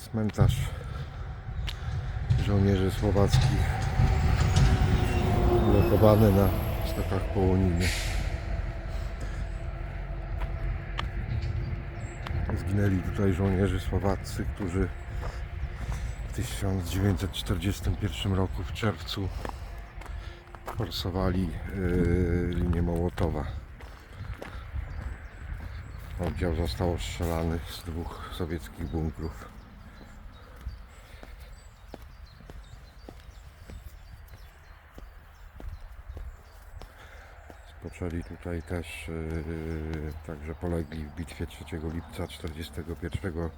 Cmentarz żołnierzy słowackich ulokowany na stokach Połoniny. Zginęli tutaj żołnierze słowaccy, którzy w 1941 roku w czerwcu forsowali yy, linię Mołotowa. Oddział został ostrzelany z dwóch sowieckich bunkrów. Spoczęli tutaj też yy, także polegli w bitwie 3 lipca 1941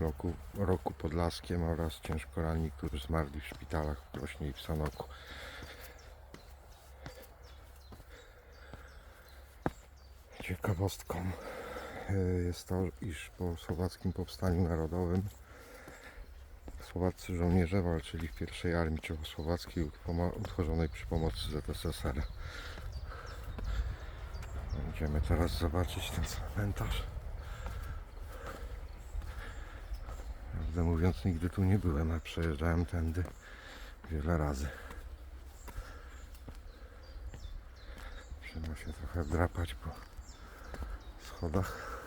roku, roku pod Laskiem oraz ciężko ranni, którzy zmarli w szpitalach w Krośnie i w Sanoku. Ciekawostką yy, jest to, iż po słowackim powstaniu narodowym słowaccy żołnierze walczyli w pierwszej armii czechosłowackiej utworzonej przy pomocy ZSSR. Idziemy teraz zobaczyć ten cmentarz. Prawdę mówiąc, nigdy tu nie byłem, a przejeżdżałem tędy wiele razy. Trzeba się trochę drapać po schodach.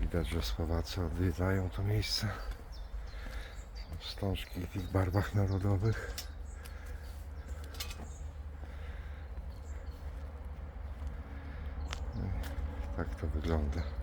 Widać, że Słowacy odwiedzają to miejsce. Wstążki w ich barwach narodowych. Tak to wygląda.